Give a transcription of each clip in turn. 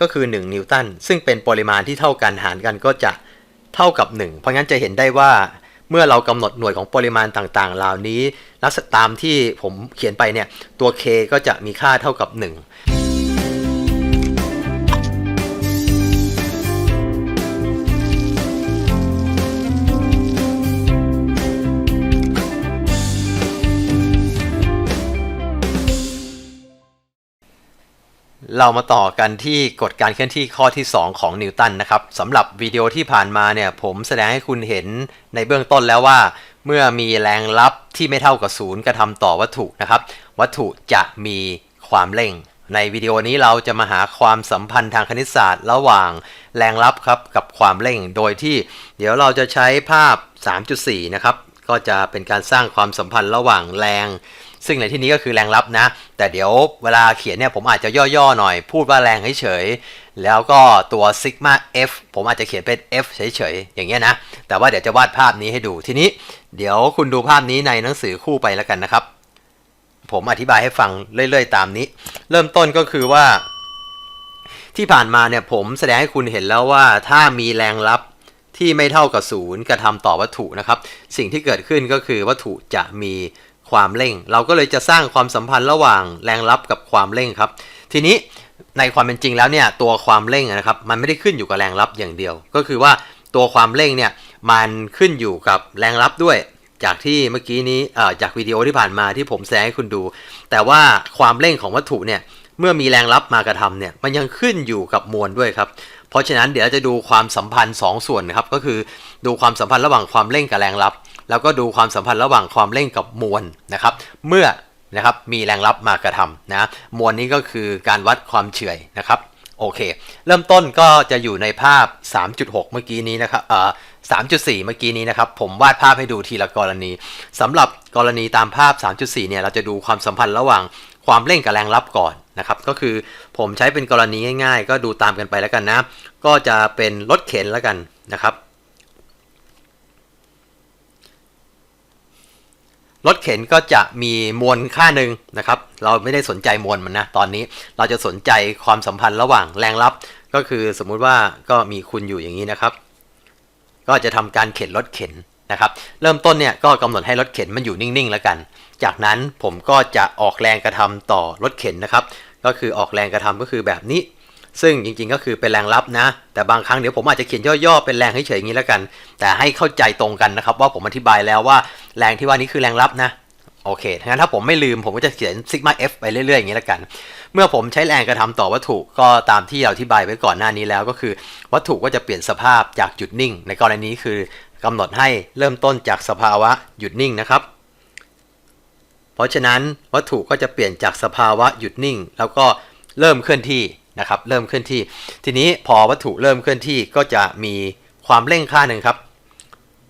ก็คือ 1 นิวตันซึ่งเป็นปริมาณที่เท่ากันหารกันก็จะเท่ากับ 1 เพราะงั้นจะเห็นได้ว่าเมื่อเรากำหนดหน่วยของปริมาณต่างๆ เหล่านี้ลักษณะตามที่ผมเขียนไปเนี่ยตัว k ก็จะมีค่าเท่ากับ 1 เรามาต่อกันที่กฎการเคลื่อนที่ข้อที่ 2 ของนิวตันนะครับสำหรับวิดีโอที่ผ่านมาเนี่ยผมแสดงให้คุณเห็นในเบื้องต้นแล้วว่า เมื่อมีแรงลับที่ไม่เท่ากับศูนย์กระทำต่อวัตถุนะครับ วัตถุจะมีความเร่ง ในวิดีโอนี้เราจะมาหาความสัมพันธ์ทางคณิตศาสตร์ ระหว่างแรงลับครับกับความเร่ง โดยที่ เดี๋ยวเราจะใช้ภาพ 3.4 นะครับก็จะเป็นการสร้างความสัมพันธ์ระหว่างแรง ซึ่งในที่นี้ก็คือแรงลับนะ แต่เดี๋ยวเวลาเขียนเนี่ยผมอาจจะย่อๆหน่อย พูดว่าแรงเฉยๆแล้วก็ตัวซิกมา F ผมอาจจะเขียนเป็น F เฉยๆอย่างเงี้ยนะ แต่ว่าเดี๋ยวจะวาดภาพนี้ให้ดูทีนี้ เดี๋ยวคุณดูภาพนี้ในหนังสือคู่ไปแล้วกันนะครับ ผมอธิบายให้ฟังเรื่อยๆ ตามนี้ เริ่มต้นก็คือว่า ที่ผ่านมาเนี่ยผมแสดงให้คุณเห็นแล้วว่าถ้ามีแรงลับที่ไม่เท่ากับศูนย์กระทำต่อวัตถุนะครับ สิ่งที่เกิดขึ้นก็คือวัตถุจะมี ความเร่ง เราก็เลยจะสร้างความสัมพันธ์ระหว่างแรงลับกับความเร่งครับ ทีนี้ในความเป็นจริงแล้วเนี่ยตัวความเร่งนะครับมันไม่ได้ขึ้นอยู่กับแรงลับอย่างเดียว ก็คือว่าตัวความเร่งเนี่ยมันขึ้นอยู่กับแรงลับด้วย จากที่เมื่อกี้นี้จากวิดีโอที่ผ่านมาที่ผมแสงให้คุณดู แต่ว่าความเร่งของวัตถุเนี่ยเมื่อมีแรงลับมากระทำเนี่ยมันยังขึ้นอยู่กับมวลด้วยครับ เพราะฉะนั้นเดี๋ยวเราจะดูความสัมพันธ์ 2 ส่วนนะครับก็คือดูความสัมพันธ์ระหว่างความเร่งกับแรงลับ แล้วก็ดูความสัมพันธ์ระหว่างความเร่งกับมวลนะครับ เมื่อนะครับมีแรงลับมากระทำนะมวลนี้ก็คือการวัดความเฉื่อยนะครับโอเค เริ่มต้นก็จะอยู่ในภาพ 3.6 เมื่อกี้นี้นะครับเอ่อ3.4 เมื่อกี้นี้นะครับ ผมวาดภาพให้ดูทีละกรณีสำหรับกรณีตามภาพ 3.4 เนี่ย เราจะดูความสัมพันธ์ระหว่างความเร่งกับแรงลับก่อนนะครับ ก็คือผมใช้เป็นกรณีง่าย ๆ ก็ดูตามกันไปแล้วกันนะ ก็จะเป็นรถเข็นแล้วกันนะครับ รถเข็นก็จะมีมวลค่าหนึ่งนะครับ เราไม่ได้สนใจมวลมันนะ ตอนนี้เราจะสนใจความสัมพันธ์ระหว่างแรงลับ ก็คือสมมุติว่าก็มีคุณอยู่อย่างนี้นะครับ ก็จะทำการเข็นรถเข็นนะครับ เริ่มต้นเนี่ยก็กำหนดให้รถเข็นมันอยู่นิ่งๆแล้วกัน จากนั้นผมก็จะออกแรงกระทำต่อรถเข็นนะครับ ก็คือออกแรงกระทำก็คือแบบนี้ ซึ่งจริงๆก็คือเป็นแรงลับนะ แต่บางครั้งเดี๋ยวผมอาจจะเขียนย่อๆเป็นแรงเฉยๆอย่างนี้แล้วกัน แต่ให้เข้าใจตรงกันนะครับว่าผมอธิบายแล้วว่าแรงที่ว่านี้คือแรงลับนะโอเคงั้นถ้าผมไม่ลืมผมก็จะเขียนซิกมา F ไปเรื่อยๆอย่างนี้แล้วกัน เมื่อผมใช้แรงกระทำต่อวัตถุก็ตามที่เราอธิบายไว้ก่อนหน้านี้แล้วก็คือ วัตถุก็จะเปลี่ยนสภาพจากหยุดนิ่ง ในกรณีนี้คือกำหนดให้เริ่มต้นจากสภาวะหยุดนิ่งนะครับ เพราะฉะนั้นวัตถุก็จะเปลี่ยนจากสภาวะหยุดนิ่ง แล้วก็เริ่มเคลื่อนที่ นะครับเริ่มเคลื่อนที่ ทีนี้พอวัตถุเริ่มเคลื่อนที่ก็จะมีความเร่งค่าหนึ่งครับ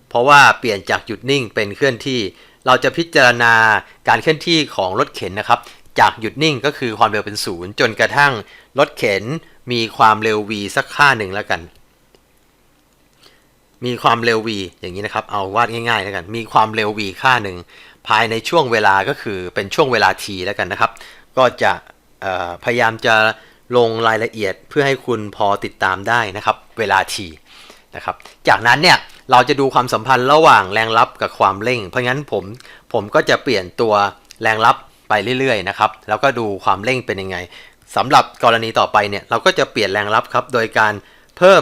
เพราะว่าเปลี่ยนจากหยุดนิ่งเป็นเคลื่อนที่ เราจะพิจารณาการเคลื่อนที่ของรถเข็นนะครับ จากหยุดนิ่งก็คือความเร็วเป็นศูนย์จนกระทั่งรถเข็นมีความเร็ว v สักค่าหนึ่งแล้วกัน มีความเร็ว v อย่างนี้นะครับ เอาวาดง่ายๆแล้วกัน มีความเร็ว v ค่าหนึ่งภายในช่วงเวลาก็คือเป็นช่วงเวลา t แล้วกันนะครับ ก็จะพยายามจะ ลงรายละเอียดเพื่อให้คุณพอติดตามได้นะครับ เวลา t นะครับ จากนั้นเนี่ยเราจะดูความสัมพันธ์ระหว่างแรงลับกับความเร่ง เพราะงั้นผมผมก็จะเปลี่ยนตัวแรงลับไปเรื่อยๆนะครับ แล้วก็ดูความเร่งเป็นยังไงสำหรับกรณีต่อไปเนี่ยเราก็จะเปลี่ยนแรงลับครับ โดยการเพิ่ม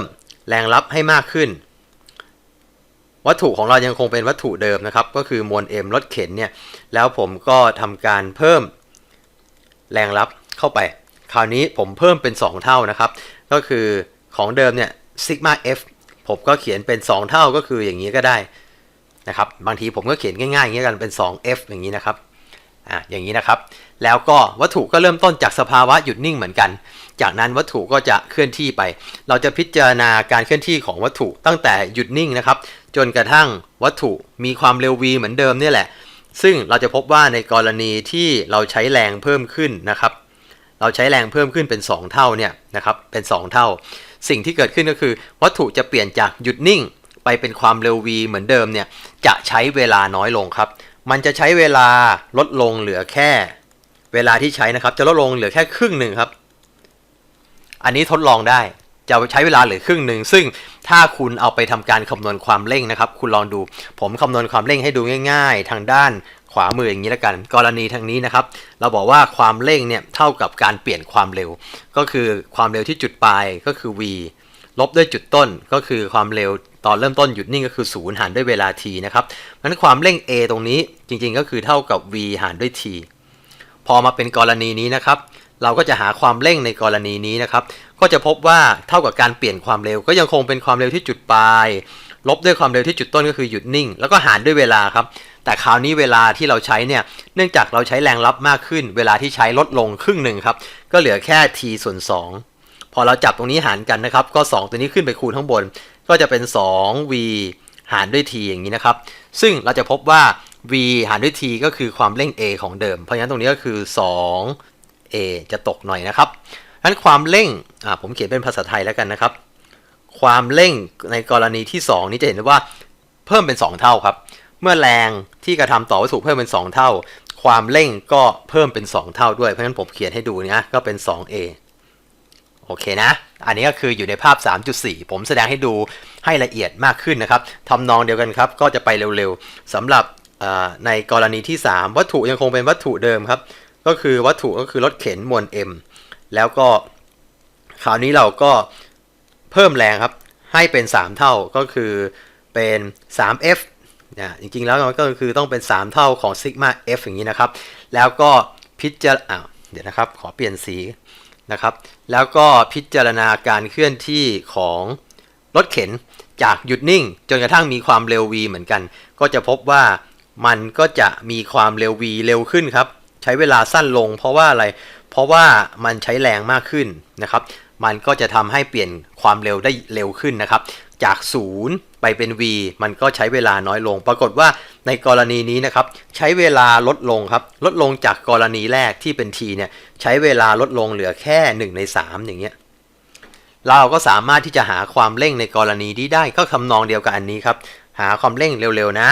แรงลับให้มากขึ้น วัตถุของเรายังคงเป็นวัตถุเดิมนะครับ ก็คือมวล m รถเข็นเนี่ยแล้วผมก็ทำการเพิ่มแรงลับเข้าไป คราวนี้ผมเพิ่มเป็น 2 เท่านะครับ ก็คือของเดิมเนี่ยซิกมา f ผมก็เขียนเป็น 2 เท่าก็คืออย่างนี้ก็ได้นะครับ บางทีผมก็เขียนง่ายๆอย่างนี้กันเป็น 2f อย่างนี้นะครับอะอย่างนี้นะครับ แล้วก็วัตถุก็เริ่มต้นจากสภาวะหยุดนิ่งเหมือนกัน จากนั้นวัตถุก็จะเคลื่อนที่ไป เราจะพิจารณาการเคลื่อนที่ของวัตถุตั้งแต่หยุดนิ่งนะครับ จนกระทั่งวัตถุมีความเร็ว v เหมือนเดิมเนี่ยแหละ ซึ่งเราจะพบว่าในกรณีที่เราใช้แรงเพิ่มขึ้นนะครับ เราใช้แรงเพิ่มขึ้นเป็น 2 เท่าเนี่ยนะครับเป็น 2 เท่า สิ่งที่เกิดขึ้นก็คือ วัตถุจะเปลี่ยนจากหยุดนิ่งไปเป็นความเร็ว v เหมือนเดิมเนี่ยจะใช้เวลาน้อยลงครับ มันจะใช้เวลาลดลงเหลือแค่ เวลาที่ใช้นะครับ จะลดลงเหลือแค่ครึ่งหนึ่งครับ อันนี้ทดลองได้จะใช้เวลาเหลือครึ่งหนึ่ง ซึ่งถ้าคุณเอาไปทำการคำนวณความเร่งนะครับ คุณลองดู ผมคำนวณความเร่งให้ดูง่าย ๆ ทางด้าน ขวามืออย่างนี้แล้วกัน กรณีทางนี้นะครับ เราบอกว่าความเร่งเนี่ยเท่ากับการเปลี่ยนความเร็ว ก็คือความเร็วที่จุดปลายก็คือ v ลบด้วยจุดต้นก็คือความเร็วตอนเริ่มต้นหยุดนิ่งก็คือ 0 หารด้วยเวลา t นะครับนั้นความเร่ง a ตรงนี้จริงๆก็คือเท่ากับ v หารด้วย t พอมาเป็นกรณีนี้นะครับ เราก็จะหาความเร่งในกรณีนี้นะครับ ก็จะพบว่าเท่ากับการเปลี่ยนความเร็ว ก็ยังคงเป็นความเร็วที่จุดปลาย ลบด้วยความเร็วที่จุดต้นก็คือหยุดนิ่ง แล้วก็หารด้วยเวลาครับ แต่คราวนี้เวลาที่เราใช้เนี่ยเนื่องจากเราใช้แรงรับมากขึ้น เวลาที่ใช้ลดลงครึ่งหนึ่งครับ ก็เหลือแค่ t ส่วน 2 พอเราจับตรงนี้หารกันนะครับ ก็ 2 ตัวนี้ขึ้นไปคูณข้างบน ก็จะเป็น 2v หารด้วย t อย่างนี้นะครับ ซึ่งเราจะพบว่า v หารด้วย t ก็คือความเร่ง a ของเดิม เพราะฉะนั้นตรงนี้ก็คือ 2a จะตกหน่อยนะครับนั้นความเร่งอ่าผมเขียนเป็นภาษาไทยแล้วกันนะครับ ความเร่งในกรณีที่ 2 นี้จะเห็นได้ว่าเพิ่มเป็น 2 เท่าครับ เมื่อแรงที่กระทำต่อวัตถุเพิ่มเป็น 2 เท่า ความเร่งก็เพิ่มเป็น 2 เท่าด้วย เพราะฉะนั้นผมเขียนให้ดูนะก็เป็น 2a โอเคนะ อันนี้ก็คืออยู่ในภาพ 3.4 ผมแสดงให้ดูให้ละเอียดมากขึ้นนะครับทำนองเดียวกันครับ ก็จะไปเร็วๆสำหรับในกรณีที่ 3 วัตถุยังคงเป็นวัตถุเดิมครับ ก็คือวัตถุก็คือรถเข็นมวล m แล้วก็คราวนี้เราก็เพิ่มแรงครับ ให้เป็น 3 เท่าก็คือเป็น 3f นะจริงๆแล้วมันก็คือต้องเป็น 3 เท่าของซิกมา f อย่างนี้นะครับ แล้วก็พิจารณาเดี๋ยวนะครับ ขอเปลี่ยนสีนะครับ แล้วก็พิจารณาการเคลื่อนที่ของรถเข็นจากหยุดนิ่ง จนกระทั่งมีความเร็ว v เหมือนกัน ก็จะพบว่ามันก็จะมีความเร็ว v เร็วขึ้นครับ ใช้เวลาสั้นลง เพราะว่าอะไร เพราะว่ามันใช้แรงมากขึ้นนะครับ มันก็จะทำให้เปลี่ยนความเร็วได้เร็วขึ้นนะครับ จาก 0 ไปเป็น v มันก็ใช้เวลาน้อยลง ปรากฏว่าในกรณีนี้นะครับ ใช้เวลาลดลงครับ ลดลงจากกรณีแรกที่เป็น t เนี่ย ใช้เวลาลดลงเหลือแค่ 1 ใน 3 อย่างเงี้ย เราก็สามารถที่จะหาความเร่งในกรณีนี้ได้ก็ทำนองเดียวกับอันนี้ครับ หาความเร่งเร็วๆนะ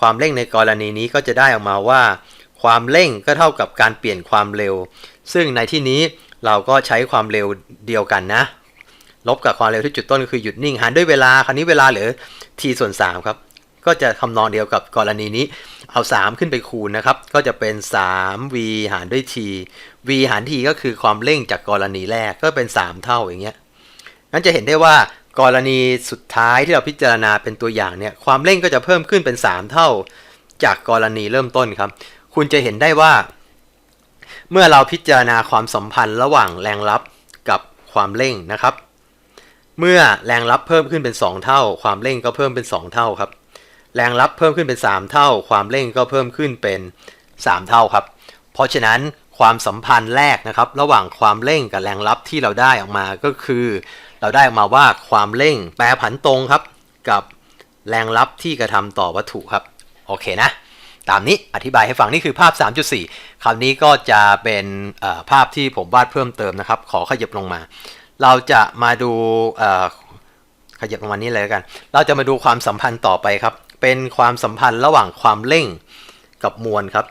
ความเร่งในกรณีนี้ก็จะได้ออกมาว่า ความเร่งก็เท่ากับการเปลี่ยนความเร็ว ซึ่งในที่นี้เราก็ใช้ความเร็วเดียวกันนะ ลบกับความเร็วที่จุดต้นก็คือหยุดนิ่งหารด้วยเวลาคราวนี้เวลาเหลือ t ส่วน3ครับก็จะคำนองเดียวกับกรณีนี้ เอา 3 ขึ้นไปคูณนะครับ ก็จะเป็น 3v หารด้วย t v หาร t ก็คือความเร่งจากกรณีแรกก็เป็น 3 เท่าอย่างเงี้ยนั้นจะเห็นได้ว่ากรณีสุดท้ายที่เราพิจารณาเป็นตัวอย่างเนี่ย ความเร่งก็จะเพิ่มขึ้นเป็น 3 เท่า จากกรณีเริ่มต้นครับ คุณจะเห็นได้ว่า เมื่อเราพิจารณาความสัมพันธ์ระหว่างแรงรับกับความเร่งนะครับ เมื่อแรงรับเพิ่มขึ้นเป็น 2 เท่า ความเร่งก็เพิ่มเป็น 2 เท่าครับ แรงรับเพิ่มขึ้นเป็น 3 เท่า ความเร่งก็เพิ่มขึ้นเป็น 3 เท่าครับ เพราะฉะนั้นความสัมพันธ์แรกนะครับ ระหว่างความเร่งกับแรงรับที่เราได้ออกมาก็คือ เราได้ออกมาว่าความเร่งแปรผันตรงครับ กับแรงรับที่กระทำต่อวัตถุครับ โอเคนะ ตามนี้อธิบายให้ฟังนี่คือภาพ 3.4 คราวนี้ก็จะเป็นภาพที่ผมวาดเพิ่มเติมนะครับ ขอขยับลงมา เราจะมาดูขยับลงมานี้เลยแล้วกัน เราจะมาดูความสัมพันธ์ต่อไปครับ เป็นความสัมพันธ์ระหว่างความเร่งกับมวลครับ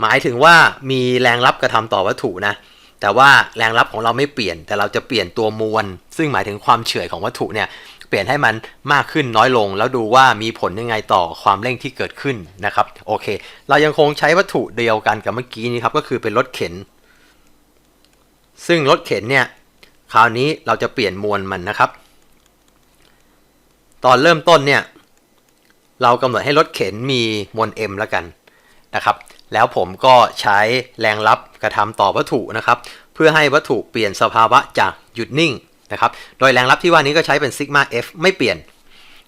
หมายถึงว่ามีแรงรับกระทำต่อวัตถุนะ แต่ว่าแรงรับของเราไม่เปลี่ยน แต่เราจะเปลี่ยนตัวมวล ซึ่งหมายถึงความเฉื่อยของวัตถุเนี่ยเปลี่ยนให้มันมากขึ้นน้อยลง แล้วดูว่ามีผลยังไงต่อความเร่งที่เกิดขึ้นนะครับ โอเค เรายังคงใช้วัตถุเดียวกันกับเมื่อกี้นี้ครับ ก็คือเป็นรถเข็น ซึ่งรถเข็นเนี่ยคราวนี้เราจะเปลี่ยนมวลมันนะครับ ตอนเริ่มต้นเนี่ยเรากำหนดให้รถเข็นมีมวล m แล้วกันนะครับ แล้วผมก็ใช้แรงรับกระทำต่อวัตถุนะครับ เพื่อให้วัตถุเปลี่ยนสภาวะจากหยุดนิ่งนะครับ โดยแรงรับที่ว่านี้ก็ใช้เป็นซิกมา f ไม่เปลี่ยน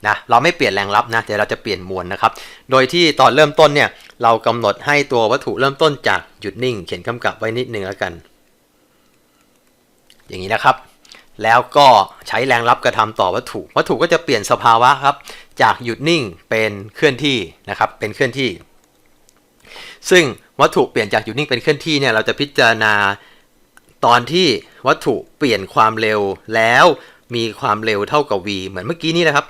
นะเราไม่เปลี่ยนแรงรับนะแต่เราจะเปลี่ยนมวลนะครับ โดยที่ตอนเริ่มต้นเนี่ยเรากำหนดให้ตัววัตถุเริ่มต้นจากหยุดนิ่ง เขียนกำกับไว้นิดนึงแล้วกัน อย่างนี้นะครับ แล้วก็ใช้แรงรับกระทำต่อวัตถุ วัตถุก็จะเปลี่ยนสภาวะครับ จากหยุดนิ่งเป็นเคลื่อนที่นะครับ เป็นเคลื่อนที่ ซึ่งวัตถุเปลี่ยนจากหยุดนิ่งเป็นเคลื่อนที่เนี่ยเราจะพิจารณาตอนที่วัตถุเปลี่ยนความเร็วแล้วมีความเร็วเท่ากับ v เหมือนเมื่อกี้นี้นะครับ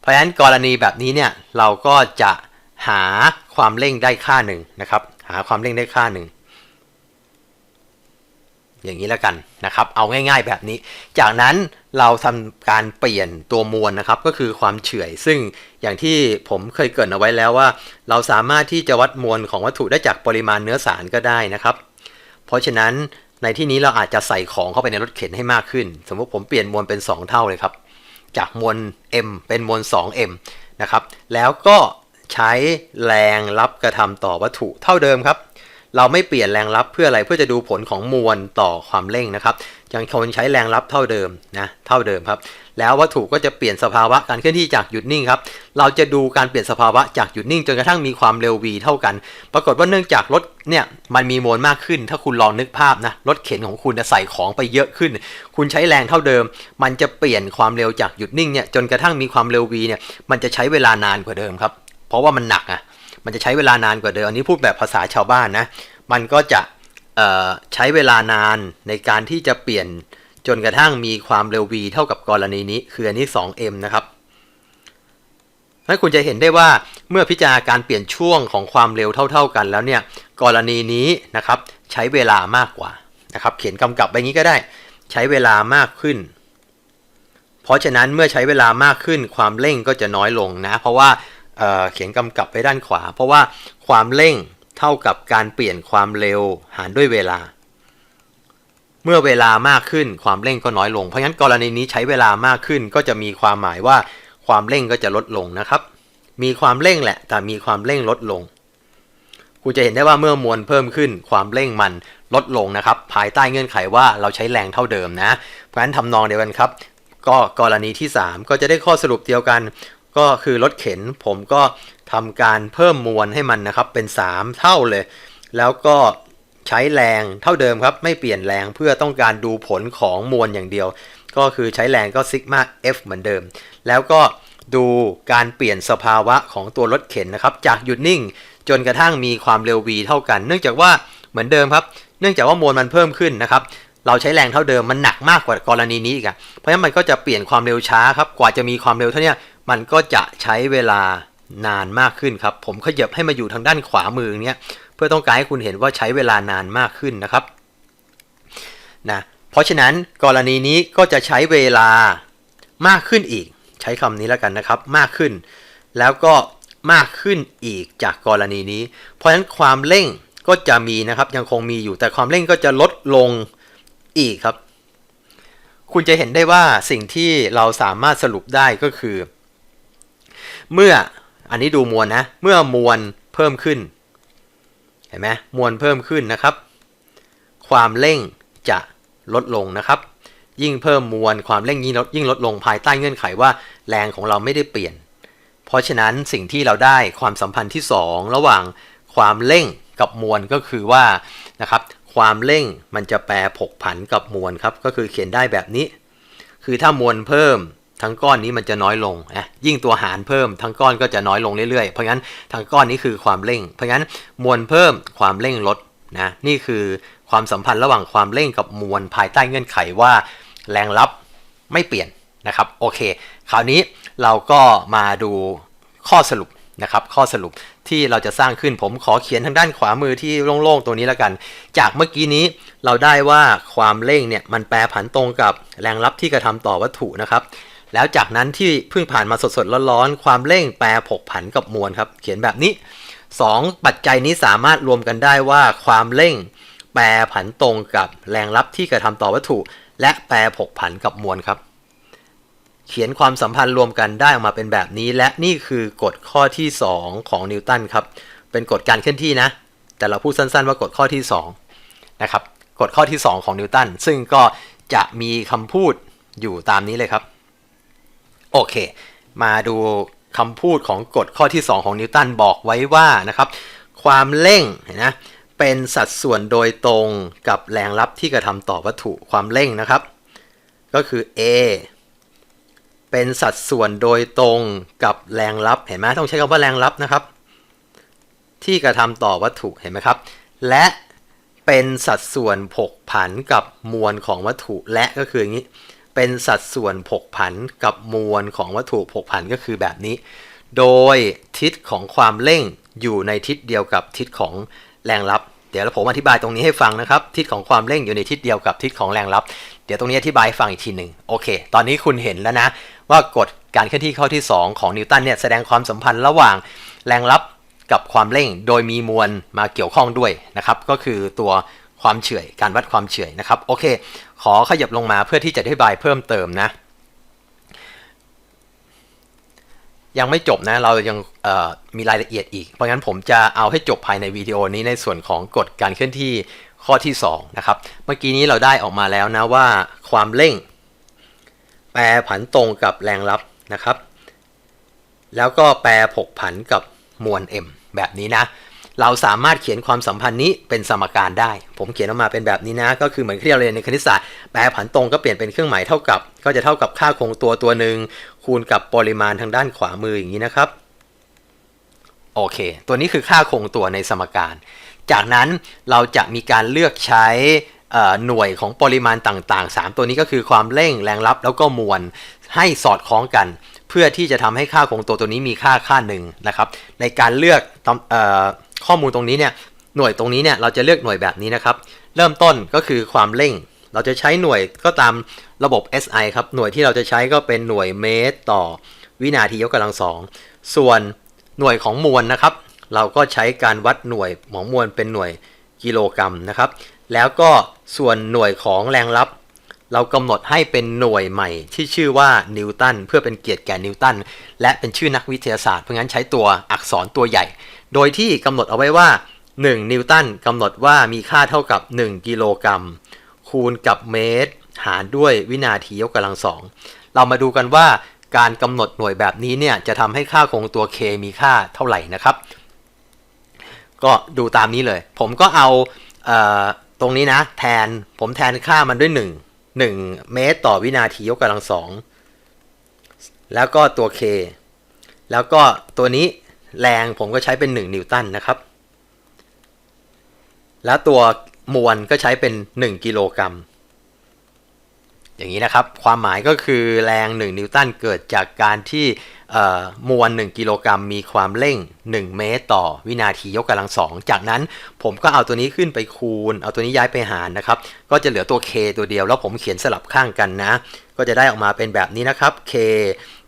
เพราะฉะนั้นกรณีแบบนี้เนี่ยเราก็จะหาความเร่งได้ค่าหนึ่งนะครับ หาความเร่งได้ค่าหนึ่ง อย่างนี้แล้วกันนะครับ เอาง่าย ๆ แบบนี้ จากนั้นเราทำการเปลี่ยนตัวมวลนะครับ ก็คือความเฉื่อย ซึ่งอย่างที่ผมเคยเกิดเอาไว้แล้วว่า เราสามารถที่จะวัดมวลของวัตถุได้จากปริมาณเนื้อสารก็ได้นะครับ เพราะฉะนั้นในที่นี้เราอาจจะใส่ของเข้าไปในรถเข็นให้มากขึ้น สมมติผมเปลี่ยนมวลเป็น 2 เท่าเลยครับ จากมวล m เป็นมวล 2m นะครับ แล้วก็ใช้แรงรับกระทำต่อวัตถุเท่าเดิมครับ เราไม่เปลี่ยนแรงรับเพื่ออะไรเพื่อจะดูผลของมวลต่อความเร่งนะครับยังคงใช้แรงรับเท่าเดิมนะเท่าเดิมครับ แล้ววัตถุก็จะเปลี่ยนสภาวะการเคลื่อนที่จากหยุดนิ่งครับ เราจะดูการเปลี่ยนสภาวะจากหยุดนิ่งจนกระทั่งมีความเร็ว v เท่ากัน ปรากฏว่าเนื่องจากรถเนี่ยมันมีมวลมากขึ้น ถ้าคุณลองนึกภาพนะรถเข็นของคุณใส่ของไปเยอะขึ้น คุณใช้แรงเท่าเดิม มันจะเปลี่ยนความเร็วจากหยุดนิ่งเนี่ยจนกระทั่งมีความเร็ว v เนี่ยมันจะใช้เวลานานกว่าเดิมครับ เพราะว่ามันหนักอะ มันจะใช้เวลานานกว่าเดิม อันนี้พูดแบบภาษาชาวบ้านนะ มันก็จะใช้เวลานานในการที่จะเปลี่ยนจนกระทั่งมีความเร็ว v เท่ากับกรณีนี้ คืออันนี้ 2m นะครับนั้นคุณจะเห็นได้ว่าเมื่อพิจารณาการเปลี่ยนช่วงของความเร็วเท่า ๆกันแล้วเนี่ย กรณีนี้นะครับใช้เวลามากกว่านะครับ เขียนกำกับไปงี้ก็ได้ ใช้เวลามากขึ้น เพราะฉะนั้นเมื่อใช้เวลามากขึ้นความเร่งก็จะน้อยลงนะ เพราะว่า เเขียนกำกับไปด้านขวา เพราะว่าความเร่งเท่ากับการเปลี่ยนความเร็วหารด้วยเวลา เมื่อเวลามากขึ้นความเร่งก็น้อยลง เพราะงั้นกรณีนี้ใช้เวลามากขึ้นก็จะมีความหมายว่าความเร่งก็จะลดลงนะครับ มีความเร่งแหละ แต่มีความเร่งลดลงคุณจะเห็นได้ว่าเมื่อมวลเพิ่มขึ้นความเร่งมันลดลงนะครับ ภายใต้เงื่อนไขว่าเราใช้แรงเท่าเดิมนะ เพราะฉะนั้นทำนองเดียวกันครับ ก็กรณีที่ 3 ก็จะได้ข้อสรุปเดียวกัน ก็คือรถเข็นผมก็ทำการเพิ่มมวลให้มันนะครับเป็น 3 เท่าเลย แล้วก็ใช้แรงเท่าเดิมครับ ไม่เปลี่ยนแรงเพื่อต้องการดูผลของมวลอย่างเดียว ก็คือใช้แรงก็ซิกมา F เหมือนเดิม แล้วก็ดูการเปลี่ยนสภาวะของตัวรถเข็นนะครับ จากหยุดนิ่งจนกระทั่งมีความเร็ว v เท่ากัน เนื่องจากว่าเหมือนเดิมครับ เนื่องจากว่ามวลมันเพิ่มขึ้นนะครับ เราใช้แรงเท่าเดิมมันหนักมากกว่ากรณีนี้อีกอะเพราะฉะนั้นมันก็จะเปลี่ยนความเร็วช้าครับ กว่าจะมีความเร็วเท่านี้ มันก็จะใช้เวลานานมากขึ้นครับ ผมขยับให้มาอยู่ทางด้านขวามือเนี้ยเพื่อต้องการให้คุณเห็นว่าใช้เวลานานมากขึ้นนะครับนะเพราะฉะนั้นกรณีนี้ก็จะใช้เวลามากขึ้นอีก ใช้คำนี้แล้วกันนะครับ มากขึ้น แล้วก็มากขึ้นอีกจากกรณีนี้ เพราะฉะนั้นความเร่งก็จะมีนะครับยังคงมีอยู่แต่ความเร่งก็จะลดลงอีกครับ คุณจะเห็นได้ว่าสิ่งที่เราสามารถสรุปได้ก็คือ เมื่ออันนี้ดูมวลนะ เมื่อมวลเพิ่มขึ้น เห็นไหมมวลเพิ่มขึ้นนะครับ ความเร่งจะลดลงนะครับ ยิ่งเพิ่มมวลความเร่งยิ่งลดยิ่งลดลงภายใต้เงื่อนไขว่าแรงของเราไม่ได้เปลี่ยน เพราะฉะนั้นสิ่งที่เราได้ความสัมพันธ์ที่ 2 ระหว่างความเร่งกับมวลก็คือว่านะครับความเร่งมันจะแปรผกผันกับมวลครับก็คือเขียนได้แบบนี้ คือถ้ามวลเพิ่ม ทั้งก้อนนี้มันจะน้อยลงนะยิ่งตัวหารเพิ่มทั้งก้อนก็จะน้อยลงเรื่อยๆ เพราะงั้นทั้งก้อนนี้คือความเร่ง เพราะงั้นมวลเพิ่มความเร่งลดนะนี่คือความสัมพันธ์ระหว่างความเร่งกับมวลภายใต้เงื่อนไขว่า แรงรับไม่เปลี่ยนนะครับโอเค คราวนี้เราก็มาดูข้อสรุปนะครับข้อสรุปที่เราจะสร้างขึ้นผมขอเขียนทางด้านขวามือที่โล่งๆ ตัวนี้แล้วกัน จากเมื่อกี้นี้เราได้ว่าความเร่งเนี่ยมันแปรผันตรงกับแรงรับที่กระทำต่อวัตถุนะครับ แล้วจากนั้นที่เพิ่งผ่านมาสดๆร้อนๆความเร่งแปรผกผันกับมวลครับ เขียนแบบนี้ 2 ปัจจัยนี้สามารถรวมกันได้ว่าความเร่งแปรผันตรงกับแรงรับที่กระทำต่อวัตถุ และแปรผกผันกับมวลครับ เขียนความสัมพันธ์รวมกันได้ออกมาเป็นแบบนี้ และนี่คือกฎข้อที่ 2 ของนิวตันครับ เป็นกฎการเคลื่อนที่นะ แต่เราพูดสั้นๆว่ากฎข้อที่2นะครับกฎข้อที่ 2 ของนิวตันซึ่งก็จะมีคำพูดอยู่ตามนี้เลยครับ โอเค มาดูคำพูดของกฎข้อที่ 2 ของนิวตันบอกไว้ว่านะครับ ความเร่งนะเป็นสัดส่วนโดยตรงกับแรงรับที่กระทำต่อวัตถุความเร่งนะครับ ก็คือ A เป็นสัดส่วนโดยตรงกับแรงรับเห็นไหมต้องใช้คำว่าแรงรับนะครับ ที่กระทำต่อวัตถุเห็นไหมครับ และเป็นสัดส่วนผกผันกับมวลของวัตถุและก็คืออย่างนี้ เป็นสัดส่วนผกผันกับมวลของวัตถุผกผันก็คือแบบนี้ โดยทิศของความเร่งอยู่ในทิศเดียวกับทิศของแรงรับ เดี๋ยวผมอธิบายตรงนี้ให้ฟังนะครับ ทิศของความเร่งอยู่ในทิศเดียวกับทิศของแรงรับ เดี๋ยวตรงนี้อธิบายให้ฟังอีกทีหนึ่งโอเค ตอนนี้คุณเห็นแล้วนะ ว่ากฎการเคลื่อนที่ข้อที่ 2 ของนิวตันเนี่ยแสดงความสัมพันธ์ระหว่างแรงรับกับความเร่งโดยมีมวลมาเกี่ยวข้องด้วยนะครับ ก็คือตัว ความเฉื่อยการวัดความเฉื่อยนะครับโอเค ขอขยับลงมาเพื่อที่จะอธิบายเพิ่มเติมนะยังไม่จบนะเรายังมีรายละเอียดอีก เพราะงั้นผมจะเอาให้จบภายในวิดีโอนี้ในส่วนของกฎการเคลื่อนที่ข้อที่2นะครับเมื่อกี้นี้เราได้ออกมาแล้วนะว่าความเร่ง แปรผันตรงกับแรงรับนะครับ แล้วก็แปรผกผันกับมวล m แบบนี้นะ เราสามารถเขียนความสัมพันธ์นี้เป็นสมการได้ ผมเขียนออกมาเป็นแบบนี้นะ ก็คือเหมือนที่เราเรียนในคณิตศาสตร์แปรผันตรงก็เปลี่ยนเป็นเครื่องหมายเท่ากับ ก็จะเท่ากับค่าคงตัวตัวหนึ่งคูณกับปริมาณทางด้านขวามืออย่างนี้นะครับโอเค ตัวนี้คือค่าคงตัวในสมการ จากนั้นเราจะมีการเลือกใช้หน่วยของปริมาณต่างๆ 3 ตัวนี้ก็คือความเร่งแรงรับแล้วก็มวลให้สอดคล้องกัน เพื่อที่จะทำให้ค่าคงตัวตัวนี้มีค่าค่าหนึ่งนะครับ ในการเลือกตำเอ่อ ข้อมูลตรงนี้เนี่ยหน่วยตรงนี้เนี่ยเราจะเลือกหน่วยแบบนี้นะครับ เริ่มต้นก็คือความเร่ง เราจะใช้หน่วยก็ตามระบบ SI ครับหน่วยที่เราจะใช้ก็เป็นหน่วยเมตร ต่อวินาทียกกำลังสองส่วนหน่วยของมวลนะครับ เราก็ใช้การวัดหน่วยของมวลเป็นหน่วยกิโลกรัมนะครับ แล้วก็ส่วนหน่วยของแรงรับเรากำหนดให้เป็นหน่วยใหม่ที่ชื่อว่านิวตันเพื่อเป็นเกียรติแก่นิวตันและเป็นชื่อนักวิทยาศาสตร์เพราะงั้นใช้ตัวอักษรตัวใหญ่ โดยที่กำหนดเอาไว้ว่า 1 นิวตันกำหนดว่ามีค่าเท่ากับ 1 กิโลกรัม คูณกับเมตร หารด้วยวินาทียกกำลังสองเรามาดูกันว่าการกำหนดหน่วยแบบนี้เนี่ยจะทำให้ค่าคงตัว k มีค่าเท่าไหร่นะครับ ก็ดูตามนี้เลย ผมก็เอาเออตรงนี้นะ แทนผมแทนค่ามันด้วย 1 1 เมตรต่อวินาทียกกำลังสองแล้วก็ตัว k แล้วก็ตัวนี้ แรงผมก็ใช้เป็น 1 นิวตันนะครับ แล้วตัวมวลก็ใช้เป็น 1 กิโลกรัม อย่างนี้นะครับ ความหมายก็คือแรง 1 นิวตันเกิดจากการที่ มวล 1 กิโลกรัมมีความเร่ง 1 เมตรต่อวินาทียกกำลังสองจากนั้นผมก็เอาตัวนี้ขึ้นไปคูณ เอาตัวนี้ย้ายไปหารนะครับ ก็จะเหลือตัว k ตัวเดียว แล้วผมเขียนสลับข้างกันนะ ก็จะได้ออกมาเป็นแบบนี้นะครับ k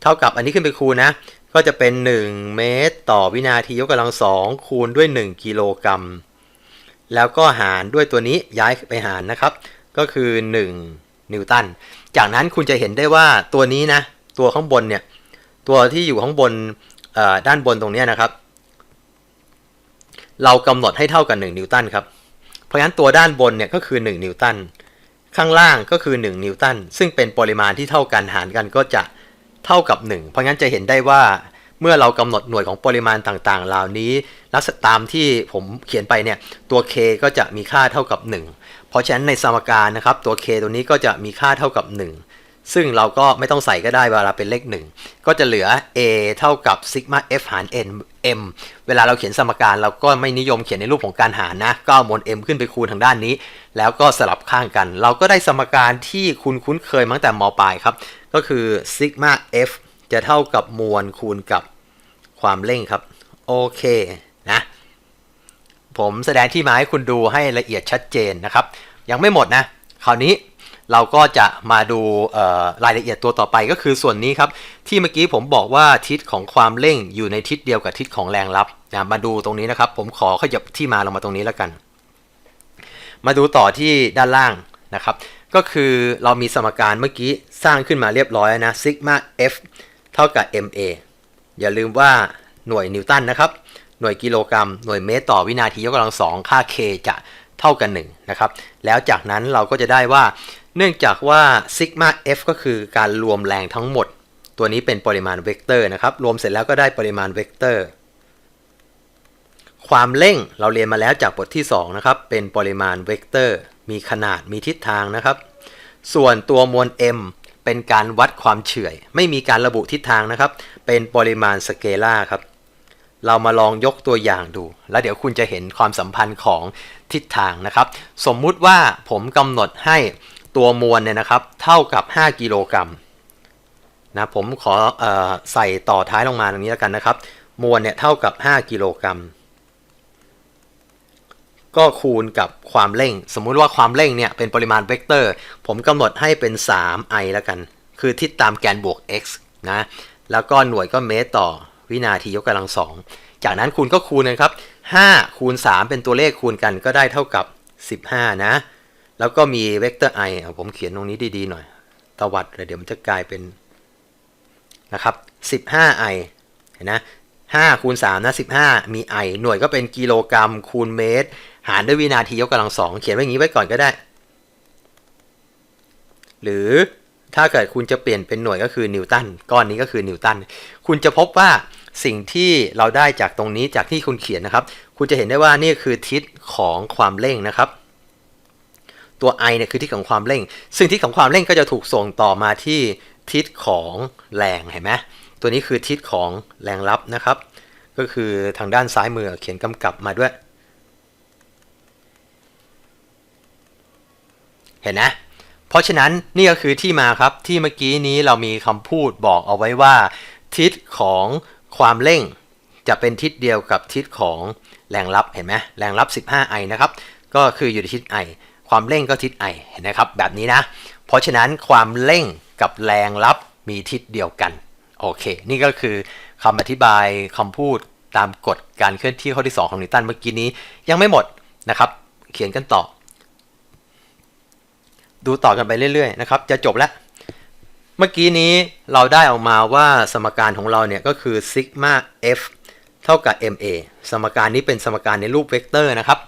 เท่ากับอันนี้ขึ้นไปคูณนะ ก็จะเป็น 1 เมตร ต่อวินาทียกกำลังสองคูณด้วย 1 กิโลกรัม แล้วก็หารด้วยตัวนี้ย้ายไปหารนะครับ ก็คือ 1 นิวตัน จากนั้นคุณจะเห็นได้ว่าตัวนี้นะ ตัวข้างบนเนี่ย ตัวที่อยู่ข้างบนด้านบนตรงนี้นะครับ เรากำหนดให้เท่ากับ 1 นิวตันครับ เพราะฉะนั้นตัวด้านบนเนี่ยก็คือ 1 นิวตัน ข้างล่างก็คือ 1 นิวตัน ซึ่งเป็นปริมาณที่เท่ากันหารกันก็จะเท่ากับ 1 เพราะงั้นจะเห็นได้ว่าเมื่อเรากำหนดหน่วยของปริมาณต่างๆ เหล่านี้ลักษณะตามที่ผมเขียนไปเนี่ยตัว k ก็จะมีค่าเท่ากับ 1 เพราะฉะนั้นในสมการนะครับตัว k ตัวนี้ก็จะมีค่าเท่ากับ 1 ซึ่งเราก็ไม่ต้องใส่ก็ได้เวลาเป็นเลข 1 ก็จะเหลือ a เท่ากับซิกมา f หาร n m เวลาเราเขียนสมการเราก็ไม่นิยมเขียนในรูปของการหารนะก็เอามวล m ขึ้นไปคูณทางด้านนี้ แล้วก็สลับข้างกัน เราก็ได้สมการที่คุณคุ้นเคยมาตั้งแต่มปลายครับ ก็คือซิกมา f จะเท่ากับมวลคูณกับความเร่งครับ โอเคนะผมแสดงที่มาให้คุณดูให้ละเอียดชัดเจนนะครับ ยังไม่หมดนะ คราวนี้ เราก็จะมาดูรายละเอียดตัวต่อไปก็คือส่วนนี้ครับ ที่เมื่อกี้ผมบอกว่าทิศของความเร่งอยู่ในทิศเดียวกับทิศของแรงรับนะมาดูตรงนี้นะครับ ผมขอขยับที่มาลงมาตรงนี้แล้วกัน มาดูต่อที่ด้านล่างนะครับ ก็คือเรามีสมการเมื่อกี้สร้างขึ้นมาเรียบร้อยนะซิกมา f เท่ากับ ma อย่าลืมว่าหน่วยนิวตันนะครับ หน่วยกิโลกรัม หน่วยเมตรต่อวินาทียกกำลังสองค่า k จะเท่ากัน1นะครับ แล้วจากนั้นเราก็จะได้ว่า เนื่องจากว่าซิกมา f ก็คือการรวมแรงทั้งหมด ตัวนี้เป็นปริมาณเวกเตอร์นะครับ รวมเสร็จแล้วก็ได้ปริมาณเวกเตอร์ ความเร่งเราเรียนมาแล้วจากบทที่2นะครับ เป็นปริมาณเวกเตอร์ มีขนาด มีทิศทางนะครับ ส่วนตัวมวล m เป็นการวัดความเฉื่อย ไม่มีการระบุทิศทางนะครับ เป็นปริมาณสเกลาครับ เรามาลองยกตัวอย่างดู แล้วเดี๋ยวคุณจะเห็นความสัมพันธ์ของทิศทางนะครับ สมมุติว่าผมกำหนดให้ ตัวมวลเนี่ยนะครับเท่ากับ 5 กิโลกรัมนะผมขออใส่ต่อท้ายลงมาตรงนี้แล้วกันนะครับ มวลเนี่ยเท่ากับ 5 กิโลกรัมก็คูณกับความเร่ง สมมุติว่าความเร่งเนี่ยเป็นปริมาณเวกเตอร์ ผมกำหนดให้เป็น 3i แล้วกัน คือทิศตามแกนบวก x นะแล้วก็หน่วยก็เมตรต่อวินาทียกกำลังสองจากนั้นคูณก็คูณกันครับ5คูณ 3 เป็นตัวเลขคูณกันก็ได้เท่ากับ 15 นะ แล้วก็มีเวกเตอร์ i เอผมเขียนตรงนี้ดีๆหน่อย ตวัดเลยเดี๋ยวมันจะกลายเป็นนะครับ 15i เห็นนะ5คูณ3นะ 15 มี i หน่วยก็เป็นกิโลกรัม คูณเมตร หารด้วยวินาทียกกำลังสองเขียนไว้อย่างนี้ไว้ก่อนก็ได้ หรือถ้าเกิดคุณจะเปลี่ยนเป็นหน่วยก็คือนิวตันก้อนนี้ก็คือนิวตันคุณจะพบว่าสิ่งที่เราได้จากตรงนี้จากที่คุณเขียนนะครับ คุณจะเห็นได้ว่านี่คือทิศของความเร่งนะครับ ตัว i เนี่ยคือทิศของความเร่ง ซึ่งทิศของความเร่งก็จะถูกส่งต่อมาที่ทิศของแรงเห็นไหมตัวนี้คือทิศของแรงรับนะครับ ก็คือทางด้านซ้ายมือเขียนกำกับมาด้วย เห็นนะเพราะฉะนั้นนี่ก็คือที่มาครับที่เมื่อกี้นี้เรามีคำพูดบอกเอาไว้ว่า ทิศของความเร่ง จะเป็นทิศเดียวกับทิศของแรงรับเห็นไหมแรงรับ 15i นะครับ ก็คืออยู่ในทิศ i ความเร่งก็ทิศ i เห็นไหมครับแบบนี้นะ เพราะฉะนั้นความเร่งกับแรงรับมีทิศเดียวกันโอเค นี่ก็คือคำอธิบายคำพูดตามกฎการเคลื่อนที่ข้อที่ 2 ของนิวตันเมื่อกี้นี้ยังไม่หมดนะครับ เขียนกันต่อ ดูต่อกันไปเรื่อยๆนะครับ จะจบแล้ว เมื่อกี้นี้เราได้ออกมาว่าสมการของเราเนี่ยก็คือซิกมา f เท่ากับ ma สมการนี้เป็นสมการในรูปเวกเตอร์นะครับ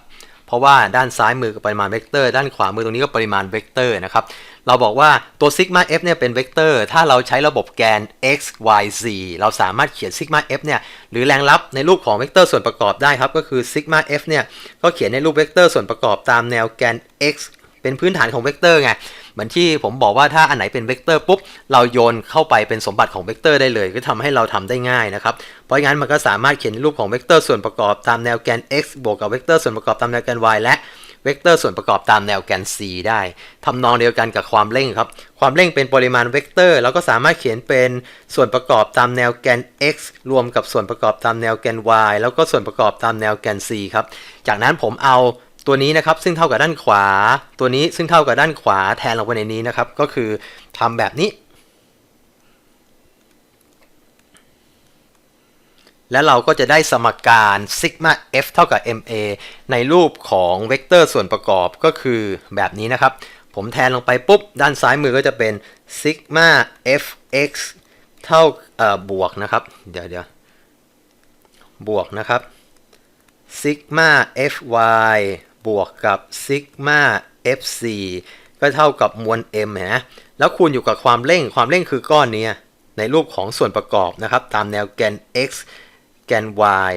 เพราะว่าด้านซ้ายมือก็ปริมาณเวกเตอร์ด้านขวามือตรงนี้ก็ปริมาณเวกเตอร์นะครับเราบอกว่าตัวซิกมา f เนี่ยเป็นเวกเตอร์ ถ้าเราใช้ระบบแกน x y z เราสามารถเขียนซิกมา f เนี่ยหรือแรงลับในรูปของเวกเตอร์ส่วนประกอบได้ครับ ก็คือซิกมา f เนี่ยก็เขียนในรูปเวกเตอร์ส่วนประกอบตามแนวแกน x เป็นพื้นฐานของเวกเตอร์ไง เหมือนที่ผมบอกว่าถ้าอันไหนเป็นเวกเตอร์ปุ๊บ เราโยนเข้าไปเป็นสมบัติของเวกเตอร์ได้เลย ก็ทำให้เราทำได้ง่ายนะครับ เพราะงั้นมันก็สามารถเขียนในรูปของเวกเตอร์ส่วนประกอบตามแนวแกน x บวกกับเวกเตอร์ส่วนประกอบตามแนวแกน y และเวกเตอร์ส่วนประกอบตามแนวแกน c ได้ทำนองเดียวกันกับความเร่งครับ ความเร่งเป็นปริมาณเวกเตอร์เราก็สามารถเขียนเป็นส่วนประกอบตามแนวแกน x รวมกับส่วนประกอบตามแนวแกน y แล้วก็ส่วนประกอบตามแนวแกน c ครับ จากนั้นผมเอา ตัวนี้นะครับซึ่งเท่ากับด้านขวา ตัวนี้ซึ่งเท่ากับด้านขวาแทนลงไปในนี้นะครับ ก็คือทำแบบนี้ แล้วเราก็จะได้สมการซิกมา f เท่ากับ ma ในรูปของเวกเตอร์ส่วนประกอบก็คือแบบนี้นะครับ ผมแทนลงไปปุ๊บ ด้านซ้ายมือก็จะเป็นซิกมา fx เท่าเอ่อบวกนะครับ เดี๋ยวเดี๋ยวบวกนะครับซิกมา fy บวกกับซิกมา fc ก็เท่ากับมวล m เห็นไหมแล้วคูณอยู่กับความเร่ง ความเร่งคือก้อนนี้ในรูปของส่วนประกอบนะครับ ตามแนวแกน x แกน y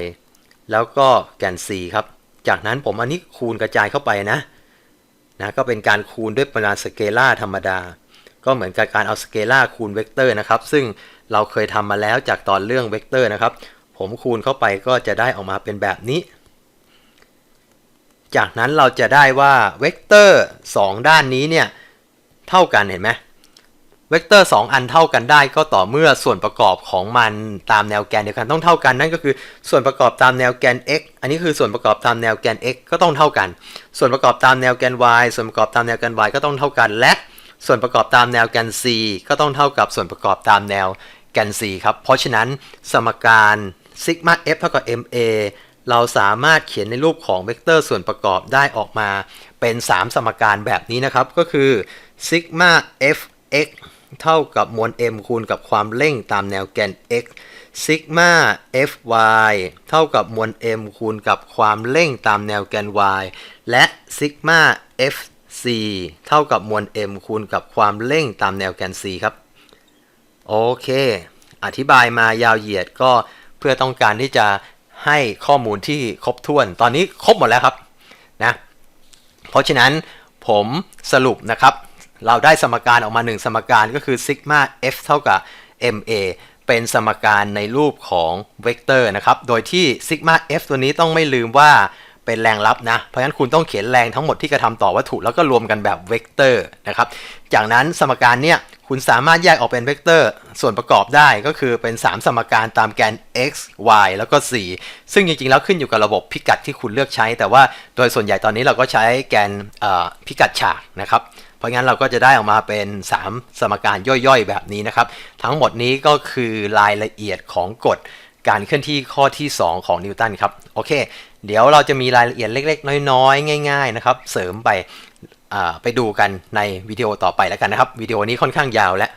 แล้วก็แกน c ครับ จากนั้นผมอันนี้คูณกระจายเข้าไปนะนะก็เป็นการคูณด้วยปริมาณสเกลาธรรมดา ก็เหมือนกับการเอาสเกลาคูณเวกเตอร์นะครับ ซึ่งเราเคยทำมาแล้วจากตอนเรื่องเวกเตอร์นะครับ ผมคูณเข้าไปก็จะได้ออกมาเป็นแบบนี้ จากนั้นเราจะได้ว่าเวกเตอร์ 2 ด้านนี้เนี่ยเท่ากันเห็นไหมเวกเตอร์ 2 อันเท่ากันได้ก็ต่อเมื่อส่วนประกอบของมันตามแนวแกนเดียวกันต้องเท่ากันนั่นก็คือส่วนประกอบตามแนวแกน x อันนี้คือส่วนประกอบตามแนวแกน x ก็ต้องเท่ากัน ส่วนประกอบตามแนวแกน y ส่วนประกอบตามแนวแกน y ก็ต้องเท่ากัน และส่วนประกอบตามแนวแกน c ก็ต้องเท่ากับส่วนประกอบตามแนวแกน c ครับเพราะฉะนั้นสมการซิกมา f เท่ากับ ma เราสามารถเขียนในรูปของเวกเตอร์ส่วนประกอบได้ออกมาเป็น 3 สมการแบบนี้นะครับ ก็คือซิกมา fx เท่ากับมวล m คูณกับความเร่งตามแนวแกน x ซิกมา fy เท่ากับมวล m คูณกับความเร่งตามแนวแกน y และซิกมา fc เท่ากับมวล m คูณกับความเร่งตามแนวแกน c ครับ โอเค อธิบายมายาวเหยียดก็เพื่อต้องการที่จะ ให้ข้อมูลที่ครบถ้วน ตอนนี้ครบหมดแล้วครับนะ เพราะฉะนั้นผมสรุปนะครับ เราได้สมการออกมา 1 สมการก็คือซิกมา f เท่ากับ ma เป็นสมการในรูปของเวกเตอร์นะครับ โดยที่ซิกมา f ตัวนี้ต้องไม่ลืมว่าเป็นแรงลับนะ เพราะฉะนั้นคุณต้องเขียนแรงทั้งหมดที่กระทำต่อวัตถุแล้วก็รวมกันแบบเวกเตอร์นะครับ จากนั้นสมการเนี่ย คุณสามารถแยกออกเป็นเวกเตอร์ส่วนประกอบได้ก็คือเป็น 3 สมการตามแกน x y แล้วก็ z ซึ่งจริงๆ แล้วขึ้นอยู่กับระบบพิกัดที่คุณเลือกใช้ แต่ว่าโดยส่วนใหญ่ตอนนี้เราก็ใช้แกนพิกัดฉากนะครับ เพราะงั้นเราก็จะได้ออกมาเป็น 3 สมการย่อยๆ แบบนี้นะครับ ทั้งหมดนี้ก็คือรายละเอียดของกฎการเคลื่อนที่ข้อที่ 2 ของนิวตันครับ โอเค เดี๋ยวเราจะมีรายละเอียดเล็ก ๆ น้อย ๆ ง่าย ๆ นะครับ เสริมไป ไปดูกันในวิดีโอต่อไปแล้วกันนะครับ วิดีโอนี้ค่อนข้างยาวแล้ว